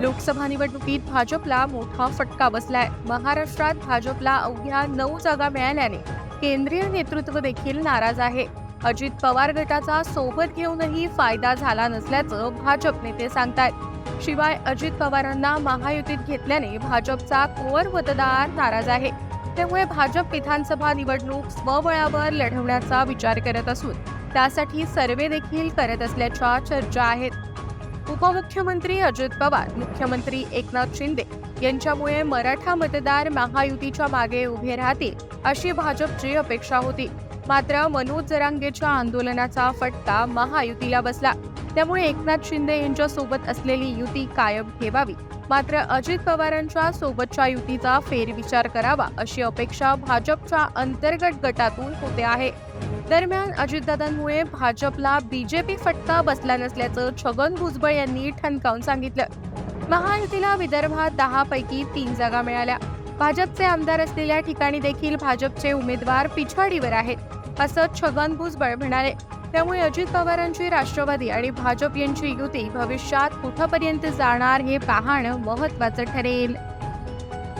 लोकसभा निवडणुकीत भाजपला मोठा फटका बसलाय. महाराष्ट्रात भाजपला अवघ्या नऊ जागा मिळाल्याने केंद्रीय नेतृत्व देखील नाराज आहे. अजित पवार गटाचा सोबत घेऊनही फायदा झाला नसल्याचं भाजप नेते सांगतायत. शिवाय अजित पवारांना महायुतीत घेतल्याने भाजपचा कोर मतदार नाराज आहे. त्यामुळे भाजप विधानसभा निवडणूक स्वबळावर लढवण्याचा विचार करत असून त्यासाठी सर्वे देखील करत असल्याच्या चर्चा आहेत. उपमुख्यमंत्री अजित पवार मुख्यमंत्री एकनाथ शिंदे यांच्यामुळे मराठा मतदार महायुतीच्या मागे उभे राहतील अशी भाजपची अपेक्षा होती. मात्र मनोज जरांगेच्या आंदोलनाचा फटका महायुतीला बसला. त्यामुळे एकनाथ शिंदे यांच्या सोबत असलेली युती कायम ठेवावी. मात्र अजित पवारांच्या सोबतच्या युतीचा फेरविचार करावा अशी अपेक्षा भाजपच्या अंतर्गत गटातून होते आहे. दरम्यान अजितदादांमुळे भाजपला बीजेपी फटका बसला नसल्याचं छगन भुजबळ यांनी ठणकावून सांगितलं. महायुतीला विदर्भात दहा पैकी तीन जागा मिळाल्या. भाजपचे आमदार असलेल्या ठिकाणी देखील भाजपचे उमेदवार पिछाडीवर आहेत. असं छगन भुजबळ म्हणाले. त्यामुळे अजित पवारांची राष्ट्रवादी आणि भाजप यांची युती भविष्यात कुठपर्यंत जाणार हे पाहणं महत्वाचं ठरेल.